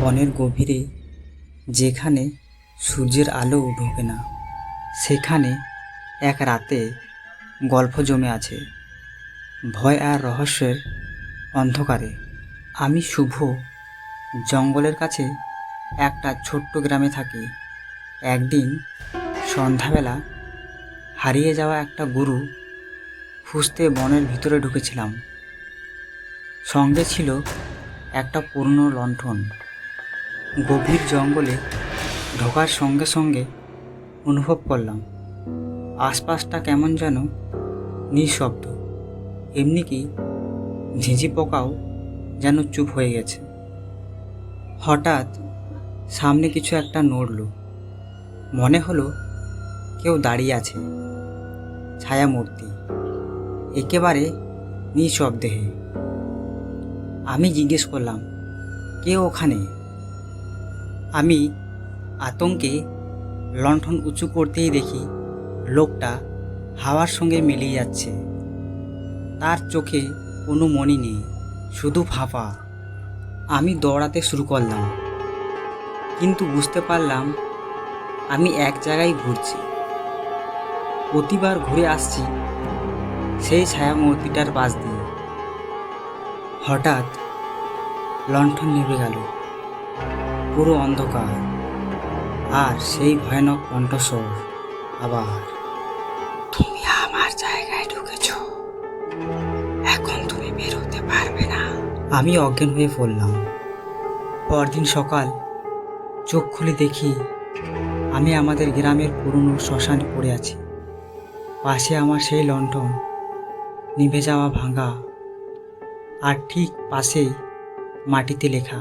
বনের গভীরে, যেখানে সূর্যের আলো ঢোকে না, সেখানে এক রাতে গল্প জমে আছে। ভয় আর রহস্যের অন্ধকারে। আমি শুভ জঙ্গলের কাছে একটা ছোট্ট গ্রামে থাকি। একদিন সন্ধ্যাবেলা হারিয়ে যাওয়া একটা গরু খুঁজতে বনের ভিতরে ঢুকেছিলাম। সঙ্গে ছিল একটা পুরনো লণ্ঠন। গভীর জঙ্গলে ঢোকার সঙ্গে সঙ্গে অনুভব করলাম। আশপাশটা কেমন যেন নিঃশব্দ। এমনি কি ঝিঁঝি পোকাও যেন চুপ হয়ে গেছে। হঠাৎ সামনে কিছু একটা নড়ল। মনে হলো কেউ দাঁড়িয়ে আছে। ছায়ামূর্তি। একেবারে নিঃশব্দেহে আমি জিজ্ঞেস করলাম, কে ওখানে? আমি আতঙ্কে লণ্ঠন উঁচু করতেই দেখি লোকটা হাওয়ার সঙ্গে মিলিয়ে যাচ্ছে। তার চোখে কোনো মনি নেই, শুধু ফাঁপা। আমি দৌড়াতে শুরু করলাম, কিন্তু বুঝতে পারলাম আমি এক জায়গায় ঘুরছি। প্রতিবার ঘুরে আসছি সেই ছায়া মূর্তিটার পাশ দিয়ে। হঠাৎ লণ্ঠন নিভে গেল। পুরো অন্ধকার, আর সেই ভয়ানক কণ্ঠস্বর আবার, তুমি আমার জায়গায় ঢুকেছ। এখন তুমি বেরোতে পারবে না। আমি অজ্ঞান হয়ে পড়লাম। পরদিন সকাল, চোখ খুলে দেখি আমি আমাদের গ্রামের পুরনো শ্মশানে পড়ে আছি। পাশে আমার সেই লণ্ঠন, নিভে যাওয়া ভাঙা, আর ঠিক পাশেই মাটিতে লেখা